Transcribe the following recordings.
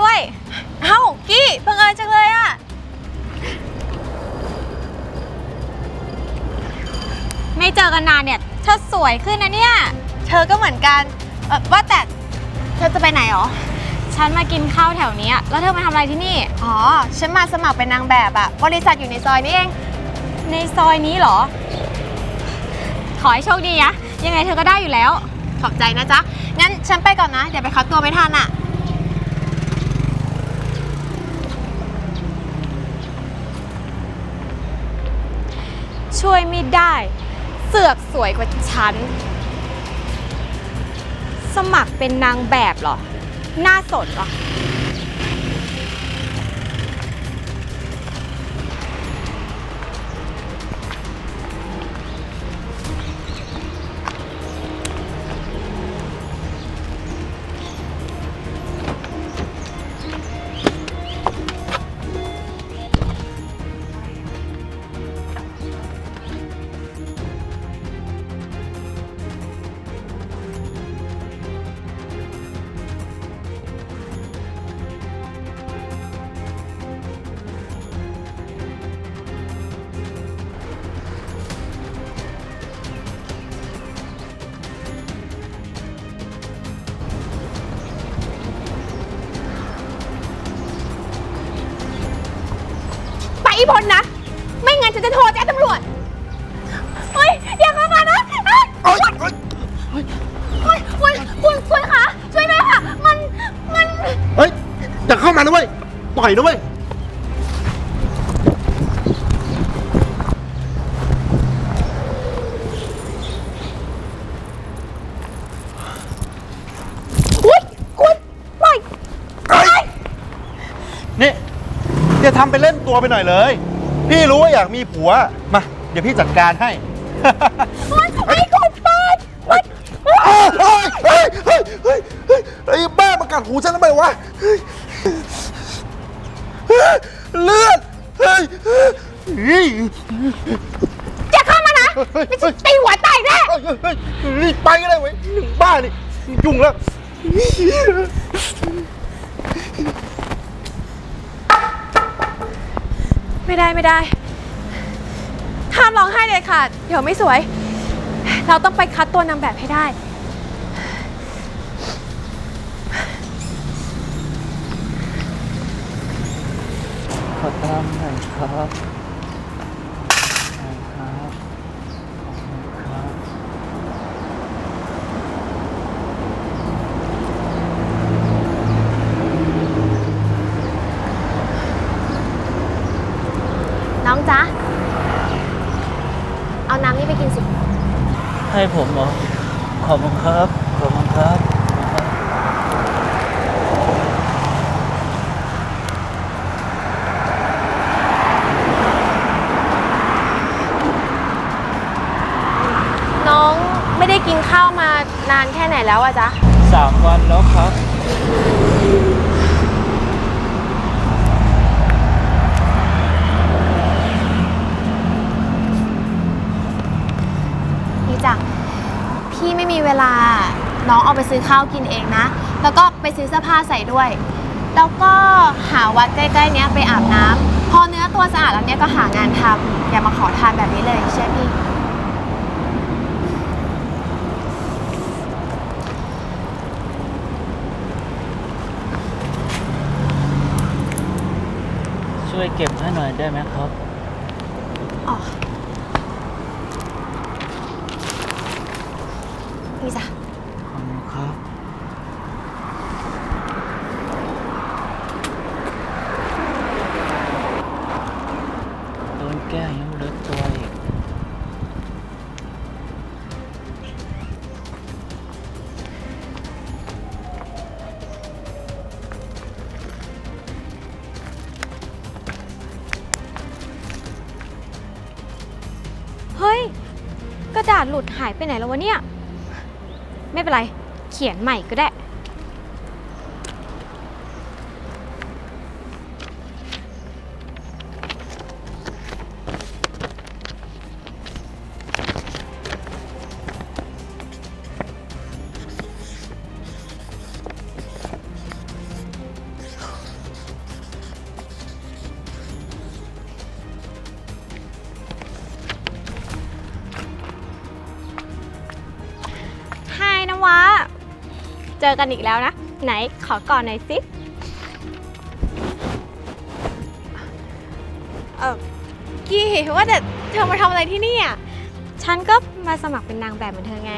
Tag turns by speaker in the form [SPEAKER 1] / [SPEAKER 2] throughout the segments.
[SPEAKER 1] ด้วย เอ้า กี้บังเอิญจังเลยอะไม่เจอกันนานเนี่ย เธอสวยขึ้นนะเนี่ย เธอก็เหมือนกันเอ่อว่าแต่เธอจะไปไหนหรอ ฉันมากินข้าวแถวเนี้ยแล้วเธอมาทำอะไรที่นี่ อ๋อ ฉันมาสมัครเป็นนางแบบอะบริษัทอยู่ในซอยนี้เอง ในซอยนี้เหรอ ขอให้โชคดีนะยังไงเธอก็ได้อยู่แล้ว ขอบใจนะจ๊ะ งั้นฉันไปก่อนนะ เดี๋ยวไปคัดตัวไม่ทันอะ ช่วยไม่ได้ เสือกสวยกว่าฉัน สมัครเป็นนางแบบเหรอน่าสนเหรอ ไปอีพลนะ ไม่งั้นฉันจะโทรแจ้งตำรวจเฮ้ยอย่าเข้ามานะเฮ้ย
[SPEAKER 2] เฮ้ย
[SPEAKER 1] เฮ้ยคุณคุณคุณคะช่วยด้วยค่ะ มันมัน
[SPEAKER 2] เฮ้ยอย่าเข้ามานะเว้ยปล่อยนะเว้ย
[SPEAKER 1] คุณปล่อย
[SPEAKER 2] นี่อย่า ทำไปเล่นตัวไปหน่อยเลย พี่รู้ว่าอยากมีผัว มา เดี๋ยวพี่จัดการให้
[SPEAKER 1] ไอ้คุณเปิด
[SPEAKER 2] เฮ้ยเฮ้ยเฮ้ยเฮ้ยเฮ้ยเฮ้ยไอ้บ้ามากัดหูฉันทำไมวะเฮ้ยเฮ้ยเลือดเฮ้ยเฮ้ย
[SPEAKER 1] อย่าเข้ามานะ
[SPEAKER 2] เฮ้ย
[SPEAKER 1] ไม่ใช่ตีหัวตายแน่
[SPEAKER 2] เฮ้ยเฮ้ยเฮ้ยรีบไปก็ได้เว้ยบ้านี่ยุ่งแล้ว
[SPEAKER 1] ไม่ได้ไม่ได้ห้ามร้องไห้เลยค่ะ เดี๋ยวไม่สวย เราต้องไปคัดตัวนางแบบให้ได้
[SPEAKER 3] ขอตามหน่อยครับหน่อยครับขอบคุณครับ
[SPEAKER 1] น้องจ๊ะ เอาน้ำนี่ไปกินสิ
[SPEAKER 3] ให้ผมเหรอ ขอบคุณครับ ขอบคุณครับ
[SPEAKER 1] น้องไม่ได้กินข้าวมานานแค่ไหนแล้วอะจ๊ะ
[SPEAKER 3] สามวันแล้วครับ
[SPEAKER 1] นี่จ้ะ พี่ไม่มีเวลา น้องเอาไปซื้อข้าวกินเองนะ แล้วก็ไปซื้อเสื้อผ้าใส่ด้วย แล้วก็หาวัดใกล้ๆเนี้ยไปอาบน้ำพอเนื้อตัวสะอาดแล้วเนี้ยก็หางานทำอย่ามาขอทานแบบนี้เลยเชื่อพี่
[SPEAKER 3] ช่วยเก็บให้หน่อยได้ไหมครับ
[SPEAKER 1] อ๋อ นี่จ้ะ
[SPEAKER 3] ขอบคุณครับ โดนแกล้งยังเลอะตัวอีก
[SPEAKER 1] เฮ้ย กระดาษหลุดหายไปไหนแล้ววะเนี่ย ไม่เป็นไร เขียนใหม่ก็ได้
[SPEAKER 4] เจอกันอีกแล้วนะ ไหนขอก่อนหน่อยสิเออกี้ว่าแต่เธอมาทำอะไรที่นี่อะฉันก็มาสมัครเป็นนางแบบเหมือนเธอไง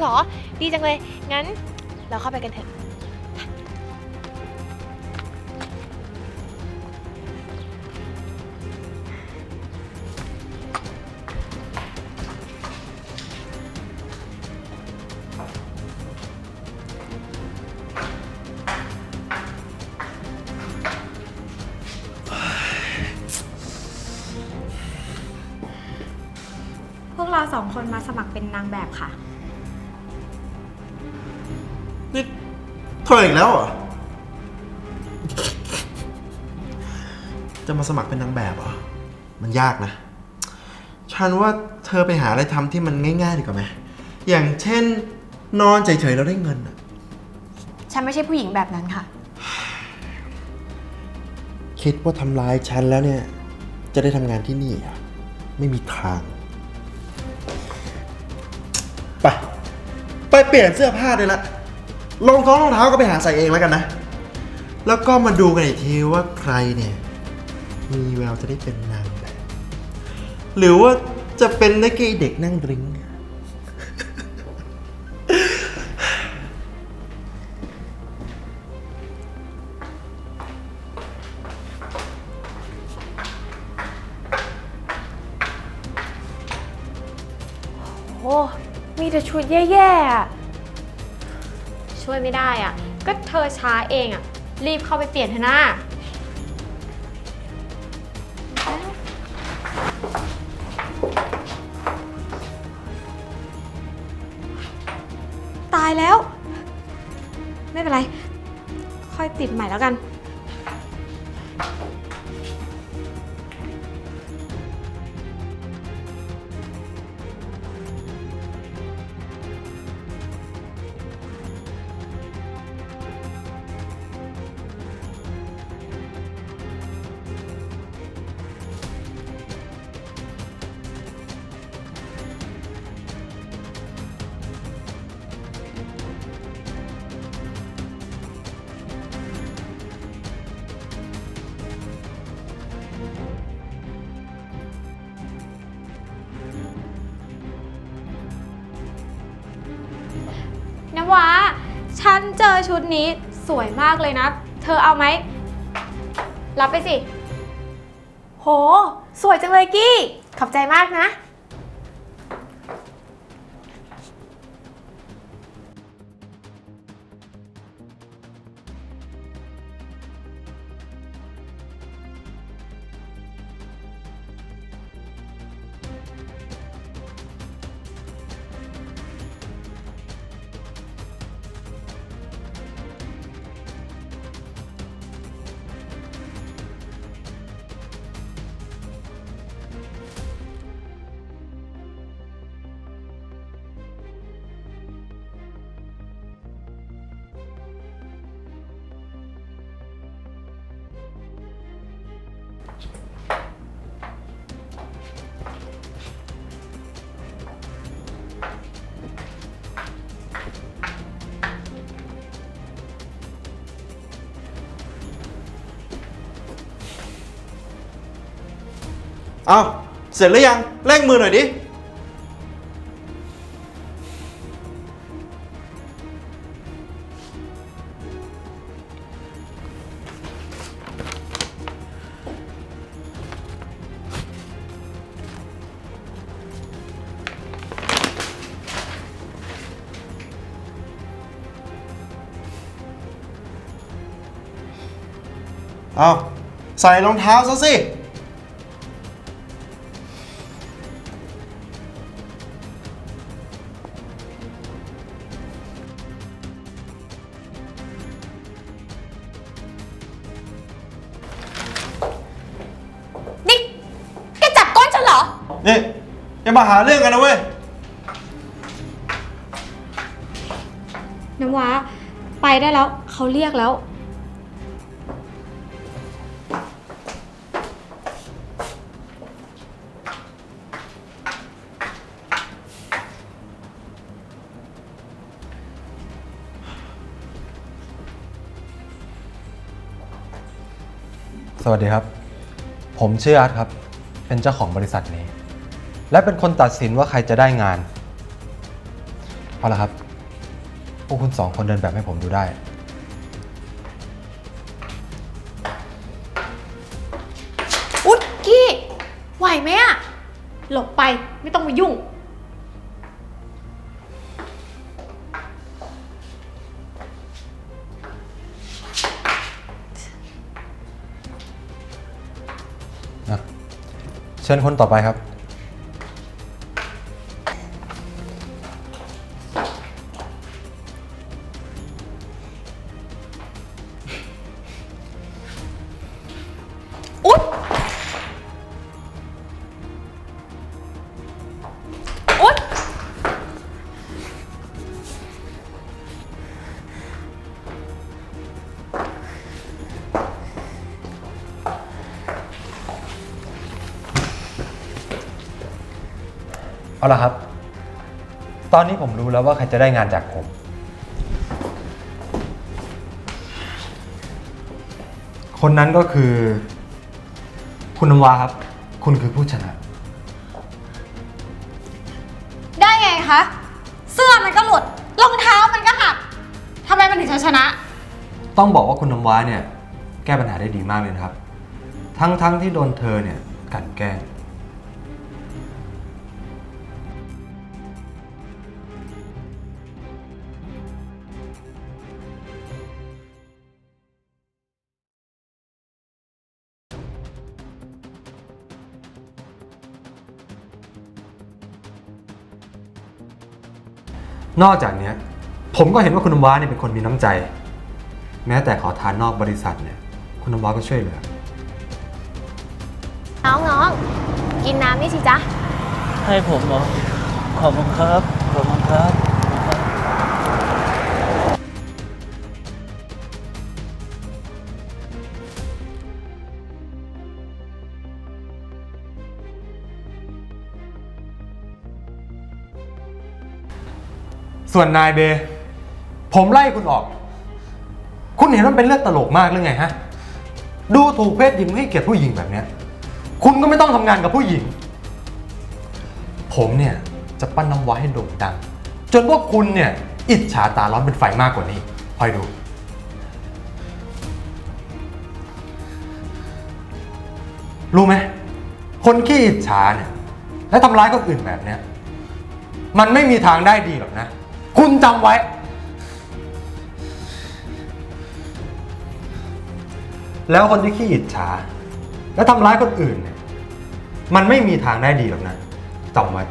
[SPEAKER 1] หรอ ดีจังเลย งั้นเราเข้าไปกันเถอะ
[SPEAKER 4] องคนมาสมัครเป็นนางแบบค่ะ
[SPEAKER 2] นี่เธออีกแล้วเหรอ จะมาสมัครเป็นนางแบบเหรอ มันยากนะ ฉันว่าเธอไปหาอะไรทำที่มันง่ายๆดีกว่าไหม อย่างเช่น นอนเฉยๆแล้วได้เงินอะ
[SPEAKER 1] ฉันไม่ใช่ผู้หญิงแบบนั้นค่ะ
[SPEAKER 2] คิดว่าทำร้ายฉันแล้วเนี่ย จะได้ทำงานที่นี่เหรอะไม่มีทาง ไป ไปเปลี่ยนเสื้อผ้าได้ละรองท้องรองเท้าก็ไปหาใส่เองแล้วกันนะ แล้วก็มาดูกันอีกทีว่าใครเนี่ย มีแววจะได้เป็นนางแบบหรือว่าจะเป็นได้แค่เด็กนั่งดริง
[SPEAKER 1] มีแต่ชุดแย่ๆอะ
[SPEAKER 4] ช่วยไม่ได้อะก็เธอช้าเองอะรีบเข้าไปเปลี่ยนเถอะนะตายแล้ว ไม่เป็นไร ค่อยติดใหม่แล้วกันน เจอชุดนี้สวยมากเลยนะ เธอเอาไหม รับไปสิ
[SPEAKER 1] โห สวยจังเลยกี้ ขอบใจมากนะ
[SPEAKER 2] เอาเสร็จหรือยังเร่งมือหน่อยดิ เอาใส่รองเท้าซะสิ
[SPEAKER 1] นี่อ
[SPEAKER 2] ย่ามาหาเรื่องกันนะเว้ย
[SPEAKER 4] น้ำว้า ไปได้แล้วเขาเรียกแล้ว
[SPEAKER 5] สวัสดีครับ ผมชื่ออาร์ตครับ เป็นเจ้าของบริษัทนี้ และเป็นคนตัดสินว่าใครจะได้งานเอาละครับ พวกคุณสองคนเดินแบบให้ผมดูได้
[SPEAKER 1] อุ๊ยกี้ ไหวไหมอะหลบไปไม่ต้องมายุ่ง
[SPEAKER 5] นะ เชิญคนต่อไปครับ เอาละครับ ตอนนี้ผมรู้แล้วว่าใครจะได้งานจากผม คนนั้นก็คือ คุณน้ำวาครับ คุณคือผู้ชนะ
[SPEAKER 4] ได้ไงคะ เสื้อมันก็หลุด รองเท้ามันก็หักทำไมมันถึงจะชนะ
[SPEAKER 5] ต้องบอกว่าคุณน้ำว้าเนี่ย แก้ปัญหาได้ดีมากเลยนะครับ ทั้งๆทที่โดนเธอเนี่ยกลันแกล้ง นอกจากเนี้ยผมก็เห็นว่าคุณน้ำว้าเนี่ยเป็นคนมีน้ำใจ แม้แต่ขอทานนอกบริษัทเนี่ยคุณน้ำว้าก็ช่วยเหลือ
[SPEAKER 4] น้องน้องๆกินน้ำนี่สิจ๊ะ
[SPEAKER 3] ให้ผมเหรอขอบคุณครับ ขอบคุณครับ
[SPEAKER 5] ส่วนนายเบ ผมไล่คุณออก คุณเห็นว่ามันเป็นเรื่องตลกมากหรือไงฮะ ดูถูกเพศหญิงไม่ให้เกียรติผู้หญิงแบบเนี้ย คุณก็ไม่ต้องทำงานกับผู้หญิง ผมเนี่ยจะปั้นน้ำว้าให้โด่งดัง จนพวกคุณเนี่ย อิจฉาตาร้อนเป็นไฟมากกว่านี้คอยดู รู้ไหม คนขี้อิจฉาเนี่ย และทำร้ายคนอื่นแบบเนี้ย มันไม่มีทางได้ดีหรอกนะ คุณจำไว้ แล้วคนที่ขี้อิจฉา และทำร้ายคนอื่นเนี่ยมันไม่มีทางได้ดีหรอกนะจำไว้